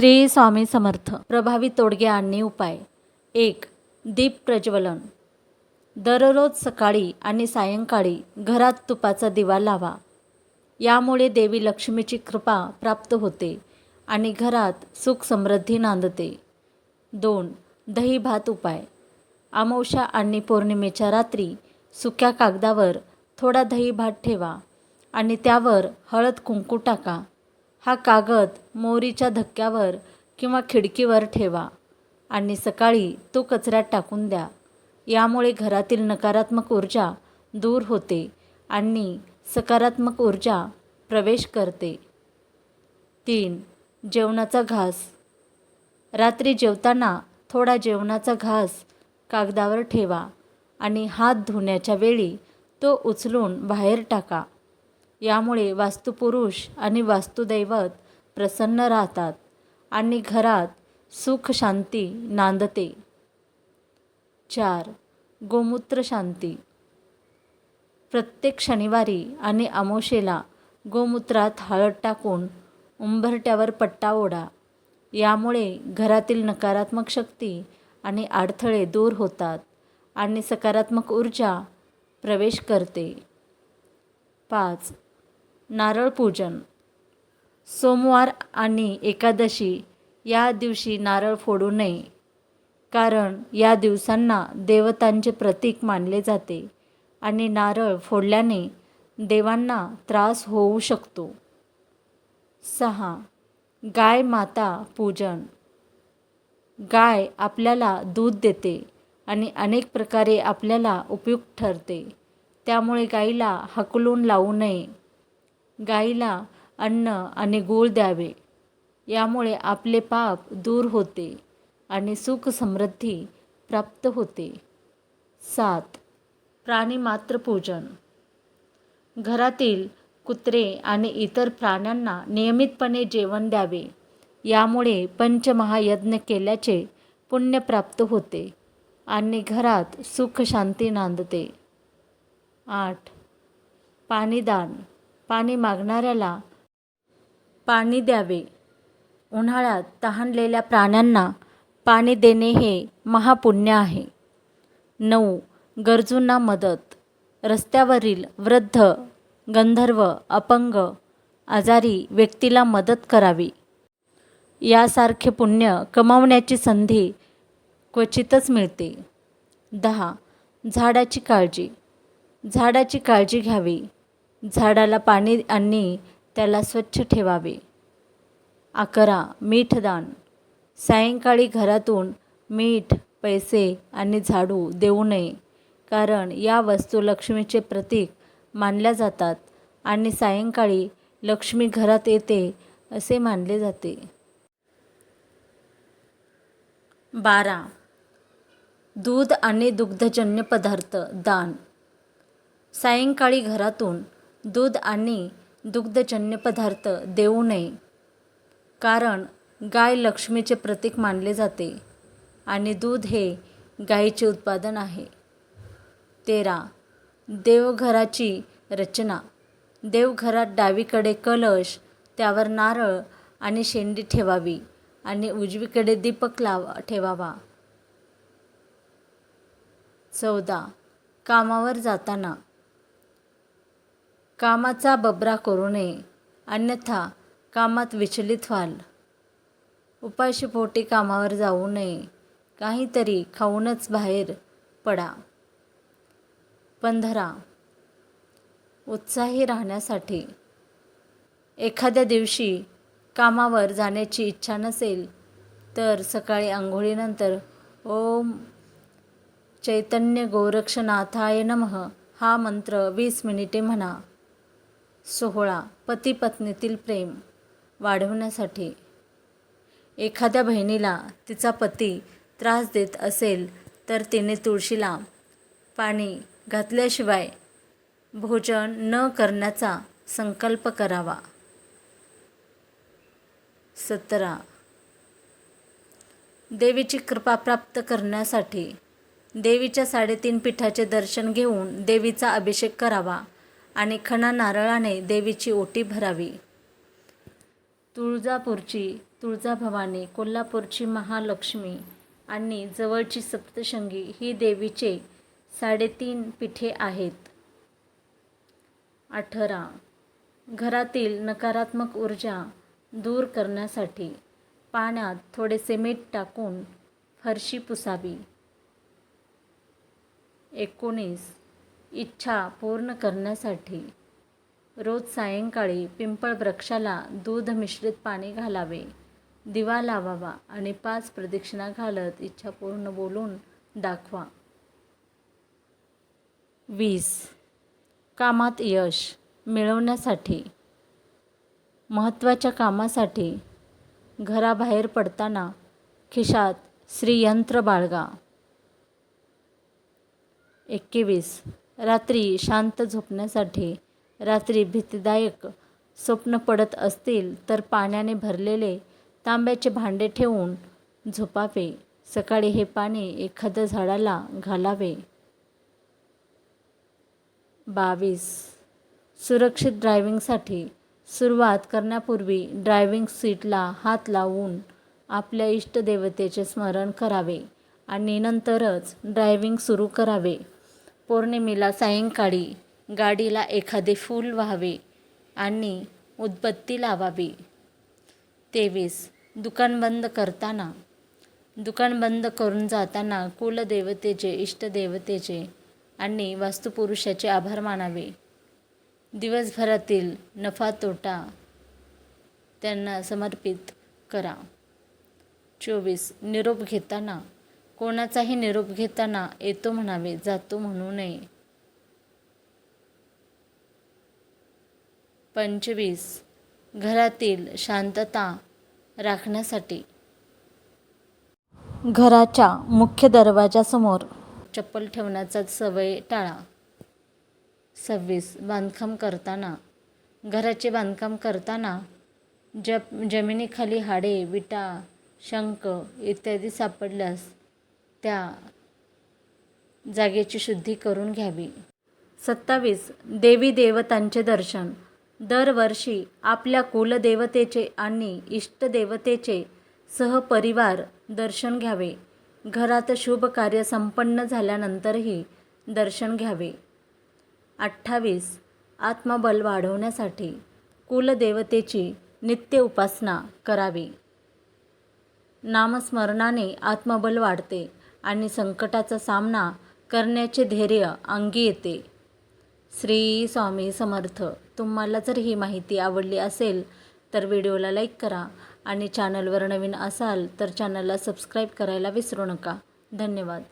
श्री स्वामी समर्थ. प्रभावी तोडगे आणणे उपाय. एक दीप प्रज्वलन. दररोज सकाळी आणि सायंकाळी घरात तुपाचा दिवा लावा. यामुळे देवी लक्ष्मीची कृपा प्राप्त होते आणि घरात सुख समृद्धी नांदते. दोन दही भात उपाय. अमावस्या आणि पौर्णिमेच्या रात्री सुक्या कागदावर थोडा दही भात ठेवा आणि त्यावर हळद कुंकू टाका. हा कागद मोरीच्या धक्क्यावर किंवा खिडकीवर ठेवा आणि सकाळी तो कचऱ्यात टाकून द्या. यामुळे घरातील नकारात्मक ऊर्जा दूर होते आणि सकारात्मक ऊर्जा प्रवेश करते. तीन जेवणाचा घास. रात्री जेवताना थोडा जेवणाचा घास कागदावर ठेवा आणि हात धुण्याच्या वेळी तो उचलून बाहेर टाका. यामुळे वास्तुपुरुष आणि वास्तुदैवत प्रसन्न राहतात आणि घरात सुख शांती नांदते. चार गोमूत्र शांती. प्रत्येक शनिवारी आणि अमोशेला गोमूत्रात हळद टाकून उंबरट्यावर पट्टा ओढा. यामुळे घरातील नकारात्मक शक्ती आणि अडथळे दूर होतात आणि सकारात्मक ऊर्जा प्रवेश करते. पाच नारळ पूजन. सोमवार आणि एकादशी या दिवशी नारळ फोडू नये. कारण या दिवसांना देवतांचे प्रतीक मानले जाते आणि नारळ फोडल्याने देवांना त्रास होऊ शकतो. सहा. गाय माता पूजन. गाय आपल्याला दूध देते आणि अनेक प्रकारे आपल्याला उपयुक्त ठरते. त्यामुळे गाईला हकलून लावू नये. गाईला अन्न आणि गूळ द्यावे. यामुळे आपले पाप दूर होते आणि सुख समृद्धी प्राप्त होते. सात. प्राणीमात्र पूजन घरातील कुत्रे आणि इतर प्राण्यांना नियमितपणे जेवण द्यावे. यामुळे पंचमहायज्ञ केल्याचे पुण्य प्राप्त होते आणि घरात सुख शांती नांदते. आठ. पाणीदान. पाणी मागणाऱ्याला पाणी द्यावे. उन्हाळ्यात तहानलेल्या प्राण्यांना पाणी देणे हे महापुण्य आहे. नऊ. गरजूंना मदत. रस्त्यावरील वृद्ध गंधर्व अपंग आजारी व्यक्तीला मदत करावी. यासारखे पुण्य कमावण्याची संधी क्वचितच मिळते. दहा. झाडाची काळजी. झाडाची काळजी घ्यावी. झाडाला पाणी आणि त्याला स्वच्छ ठेवावे. अकरा. मीठदान सायंकाळी घरातून मीठ पैसे आणि झाडू देऊ नये कारण या वस्तू लक्ष्मीचे प्रतीक मानल्या जातात आणि सायंकाळी लक्ष्मी घरात येते असे मानले जाते. बारा. दूध आणि दुग्धजन्य पदार्थ दान. सायंकाळी घरातून दूध आणि दुग्धजन्य पदार्थ देऊ नये. कारण गाय लक्ष्मीचे प्रतीक मानले जाते आणि दूध हे गायीचे उत्पादन आहे. तेरा. देवघराची रचना. देवघरात डावीकडे कलश त्यावर नारळ आणि शेंडी ठेवावी आणि उजवीकडे दीपक लावा ठेवावा. चौदा. कामावर जाताना. कामाचा बबरा करू नये अन्यथा कामात विचलित व्हाल. उपाशीपोटी कामावर जाऊ नये काहीतरी खाऊनच बाहेर पडा. पंधरा उत्साही राहण्यासाठी. एखाद्या दिवशी कामावर जाण्याची इच्छा नसेल तर सकाळी आंघोळीनंतर ओम चैतन्य गोरक्षनाथाय नमः हा मंत्र वीस मिनिटे म्हणा. सोहळा पती पत्नीतील प्रेम वाढवण्यासाठी. एखाद्या बहिणीला तिचा पती त्रास देत असेल तर तिने तुळशीला पाणी घातल्याशिवाय भोजन न करण्याचा संकल्प करावा. सतरा. देवीची कृपा प्राप्त करण्यासाठी देवीच्या साडेतीन पीठाचे दर्शन घेऊन देवीचा अभिषेक करावा. आणि खणा नारळाने देवीची ओटी भरावी. तुळजापूरची तुळजाभवानी कोल्हापूरची महालक्ष्मी आणि जवळची सप्तशंगी ही देवीचे साडेतीन पिठे आहेत. अठरा. घरातील नकारात्मक ऊर्जा दूर करण्यासाठी पाण्यात थोडेसे मीठ टाकून फरशी पुसावी. एकोणीस. इच्छा पूर्ण करण्यासाठी रोज सायंकाळी पिंपळ वृक्षाला दूध मिश्रित पाणी घालावे दिवा लावावा आणि पाच प्रदक्षिणा घालत इच्छा पूर्ण बोलून दाखवा. वीस. कामात यश मिळवण्यासाठी. महत्त्वाच्या कामासाठी घराबाहेर पडताना खिशात श्रीयंत्र बाळगा. एकवीस. रात्री शांत झोपण्यासाठी रात्री भीतीदायक स्वप्न पडत असतील तर पाण्याने भरलेले तांब्याचे भांडे ठेवून झोपावे. सकाळी हे पाणी एखाद्या झाडाला घालावे. बावीस. सुरक्षित ड्रायव्हिंगसाठी सुरुवात करण्यापूर्वी ड्रायव्हिंग सीटला हात लावून आपल्या इष्टदेवतेचे स्मरण करावे आणि नंतरच ड्रायव्हिंग सुरू करावे. पौर्णिमेला सायंकाळी गाडीला एखादे फूल व्हावे आणि उदबत्ती लावावी. तेवीस दुकान बंद करताना. दुकान बंद करून जाताना कुलदेवतेचे इष्टदेवतेचे आणि वास्तुपुरुषाचे आभार मानावे. दिवसभरातील नफा तोटा त्यांना समर्पित करा. चोवीस निरोप घेताना. कोणाचाही निरोप घेताना येतो म्हणावे जातो म्हणू नये. पंचवीस. घरातील शांतता राखण्यासाठी. घराच्या मुख्य दरवाजासमोर चप्पल ठेवण्याचा सवय टाळा. सव्वीस. बांधकाम करताना. घराचे बांधकाम करताना. जप जमिनीखाली हाडे विटा शंख इत्यादी सापडल्यास त्या जागेची शुद्धी करून घ्यावी. सत्तावीस. देवी देवतांचे दर्शन. दरवर्षी आपल्या कुलदेवतेचे आणि इष्टदेवतेचे सहपरिवार दर्शन घ्यावे. घरात शुभ कार्य संपन्न झाल्यानंतरही दर्शन घ्यावे. अठ्ठावीस. आत्मबल वाढवण्यासाठी कुलदेवतेची नित्य उपासना करावी. नामस्मरणाने आत्मबल वाढते. आणि संकटाचा सामना करण्याचे धैर्य अंगी येते. श्री स्वामी समर्थ तुम्हाला जर ही माहिती आवडली असेल तर व्हिडिओला लाईक करा आणि चॅनलवर नवीन असाल तर चॅनलला सबस्क्राईब करायला विसरू नका. धन्यवाद.